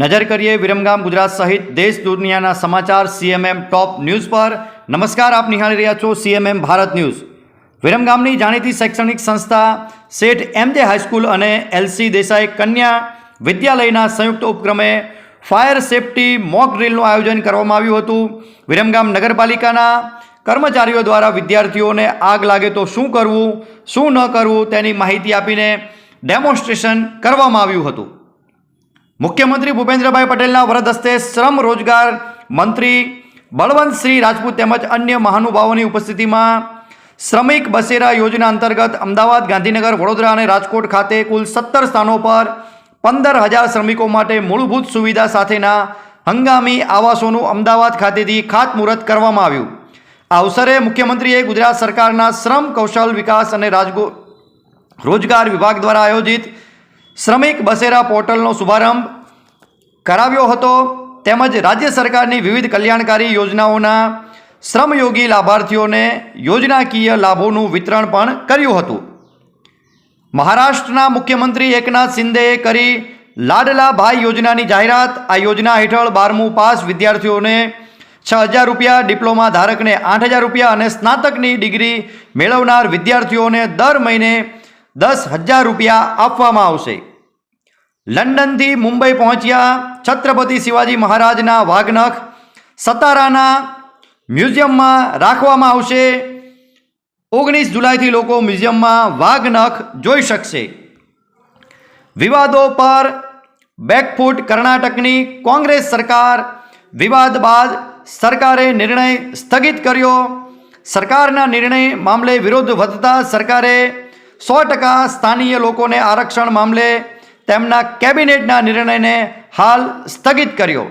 નજર કરીએ વિરમગામ ગુજરાત સહિત દેશ દુનિયાના સમાચાર સીએમએમ ટોપ ન્યૂઝ પર. નમસ્કાર, આપ નિહાળી રહ્યા છો સીએમએમ ભારત ન્યૂઝ. વિરમગામની જાણીતી શૈક્ષણિક સંસ્થા શેઠ એમ જે હાઈસ્કૂલ અને એલસી દેસાઈ કન્યા વિદ્યાલયના સંયુક્ત ઉપક્રમે ફાયર સેફટી મોક ડ્રીલનું આયોજન કરવામાં આવ્યું હતું. વિરમગામ નગરપાલિકાના કર્મચારીઓ દ્વારા વિદ્યાર્થીઓને આગ લાગે તો શું કરવું, શું ન કરવું તેની માહિતી આપીને ડેમોન્સ્ટ્રેશન કરવામાં આવ્યું હતું. મુખ્યમંત્રી ભૂપેન્દ્રભાઈ પટેલના વરદ હસ્તે શ્રમ રોજગાર મંત્રી બળવંતસિંહ રાજપૂત તેમજ અન્ય મહાનુભાવોની ઉપસ્થિતિમાં શ્રમિક બસેરા યોજના અંતર્ગત અમદાવાદ, ગાંધીનગર, વડોદરા અને રાજકોટ ખાતે કુલ સત્તર સ્થાનો પર પંદર હજાર શ્રમિકો માટે મૂળભૂત સુવિધા સાથેના હંગામી આવાસોનું અમદાવાદ ખાતેથી ખાતમુહૂર્ત કરવામાં આવ્યું. આ અવસરે મુખ્યમંત્રીએ ગુજરાત સરકારના શ્રમ કૌશલ વિકાસ અને રાજગો, રોજગાર વિભાગ દ્વારા આયોજિત શ્રમિક બસેરા પોર્ટલનો શુભારંભ કરાવ્યો હતો. તેમજ રાજ્ય સરકારની વિવિધ કલ્યાણકારી યોજનાઓના શ્રમયોગી લાભાર્થીઓને યોજનાકીય લાભોનું વિતરણ પણ કર્યું હતું. મહારાષ્ટ્રના મુખ્યમંત્રી એકનાથ શિંદેએ કરી લાડલા ભાઈ યોજનાની જાહેરાત. આ યોજના હેઠળ બારમું પાસ વિદ્યાર્થીઓને છ હજાર રૂપિયા, ડિપ્લોમા ધારકને આઠ હજાર રૂપિયા અને સ્નાતકની ડિગ્રી મેળવનાર વિદ્યાર્થીઓને દર મહિને દસ હજાર રૂપિયા આપવામાં આવશે. લંડનથી મુંબઈ પહોંચ્યા છત્રપતિ શિવાજી મહારાજના વાઘનખ સતારાના મ્યુઝિયમમાં રાખવામાં આવશે. ઓગણીસ જુલાઈથી લોકો મ્યુઝિયમમાં વાઘનખ જોઈ શકશે. વિવાદો પર બેકફૂટ કર્ણાટકની કોંગ્રેસ સરકાર વિવાદ બાદ સરકારે નિર્ણય સ્થગિત કર્યો. સરકારના નિર્ણય મામલે વિરોધ વધતા સરકારે સો ટકા સ્થાનીય લોકોને આરક્ષણ મામલે તેમના કેબિનેટના નિર્ણયને હાલ સ્થગિત કર્યો.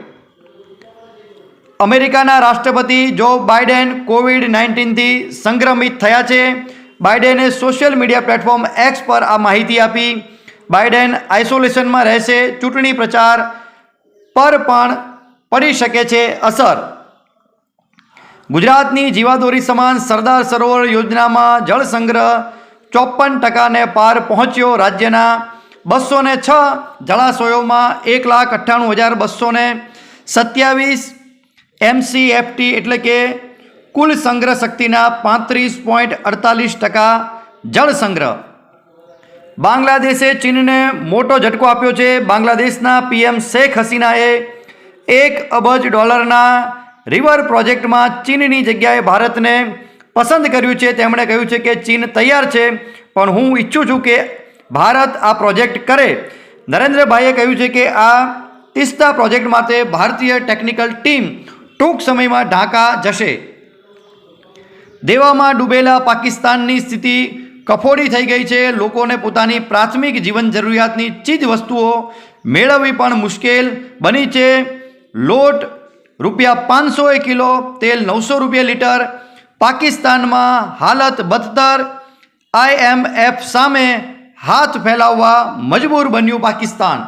અમેરિકાના રાષ્ટ્રપતિ જો બાઇડેન કોવિડ નાઇન્ટીનથી સંક્રમિત થયા છે, બાઇડેને સોશિયલ મીડિયા પ્લેટફોર્મ એક્સ પર આ માહિતી આપી. બાઇડેન આઇસોલેશનમાં રહેશે, ચૂંટણી પ્રચાર પર પણ પડી શકે છે અસર. ગુજરાતની જીવાદોરી સમાન સરદાર સરોવર યોજનામાં જળ સંગ્રહ ચોપન ટકાને પાર પહોંચ્યો રાજ્યના બસો ને છ જળાશયોમાં એક લાખ અઠ્ઠાણું હજાર બસો ને સત્યાવીસ એમસીએફટી એટલે કે કુલ સંગ્રહ શક્તિના પાંત્રીસ પોઈન્ટ અડતાલીસ ટકા જળ સંગ્રહ. બાંગ્લાદેશે ચીનને મોટો ઝટકો આપ્યો છે. બાંગ્લાદેશના પીએમ શેખ હસીનાએ એક અબજ ડોલરના રિવર પ્રોજેક્ટમાં ચીનની જગ્યાએ ભારતને પસંદ કર્યું છે. તેમણે કહ્યું છે કે ચીન તૈયાર છે, પણ હું ઈચ્છું છું કે ભારત આ પ્રોજેક્ટ કરે. નરેન્દ્રભાઈએ કહ્યું છે કે આ તિસ્તા પ્રોજેક્ટ માટે ભારતીય ટેકનિકલ ટીમ ટૂંક સમયમાં ઢાકા જશે. દેવામાં ડૂબેલા પાકિસ્તાનની સ્થિતિ કફોડી થઈ ગઈ છે. લોકોને પોતાની પ્રાથમિક જીવન જરૂરિયાતની ચીજ વસ્તુઓ મેળવવી પણ મુશ્કેલ બની છે. લોટ રૂપિયા પાંચસો એ કિલો, તેલ નવસો રૂપિયા લીટર પાકિસ્તાનમાં હાલત બદતર, આઈએમએફ સામે હાથ ફેલાવવા મજબૂર બન્યું પાકિસ્તાન.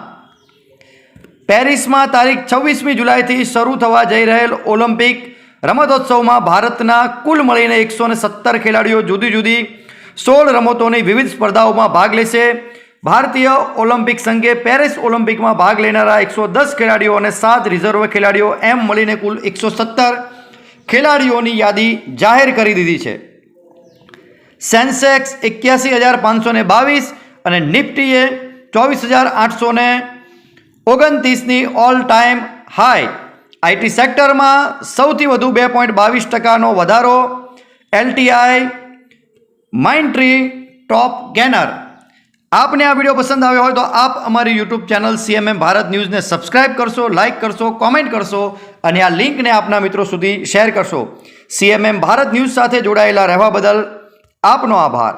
પેરિસમાં તારીખ છવ્વીસમી જુલાઈથી શરૂ થવા જઈ રહેલ ઓલિમ્પિક રમતોત્સવમાં ભારતના કુલ મળીને એકસો સત્તર ખેલાડીઓ જુદી જુદી સોળ રમતોની વિવિધ સ્પર્ધાઓમાં ભાગ લેશે. ભારતીય ઓલિમ્પિક સંઘે પેરિસ ઓલિમ્પિકમાં ભાગ લેનારા એકસો દસ ખેલાડીઓ અને સાત રિઝર્વ ખેલાડીઓ એમ મળીને કુલ એકસો સત્તર ખેલાડીઓની યાદી જાહેર કરી દીધી છે. સેન્સેક્સ એક્યાસી હજાર પાંચસો ને બાવીસ અને નિફ્ટીએ ચોવીસ હજાર આઠસો ને ઓગણત્રીસની ઓલ ટાઈમ હાઈ આઈટી સેક્ટરમાં સૌથી વધુ બે પોઈન્ટ બાવીસ ટકાનો વધારો. એલટીઆઈ માઇન્ટ્રી ટોપ ગેનર આપને આ વીડિયો પસંદ આવ્યો હોય તો આપ અમારી યુટ્યુબ ચેનલ સીએમએમ ભારત ન્યૂઝને સબસ્ક્રાઇબ કરશો લાઇક કરશો કોમેન્ટ કરશો અને આ લિંકને આપના મિત્રો સુધી શેર કરશો. સીએમએમ ભારત ન્યૂઝ સાથે જોડાયેલા રહેવા બદલ આપનો આભાર.